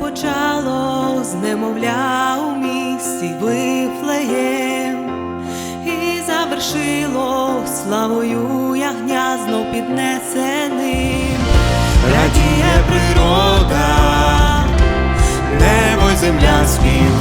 Почало з у місті вифлеєм і завершило славою ягня знов піднесеним, радіє природа земля спів.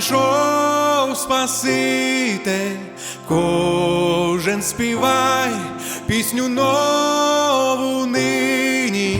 прийшов Спаситель, кожен співай пісню нову нині.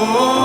Oh.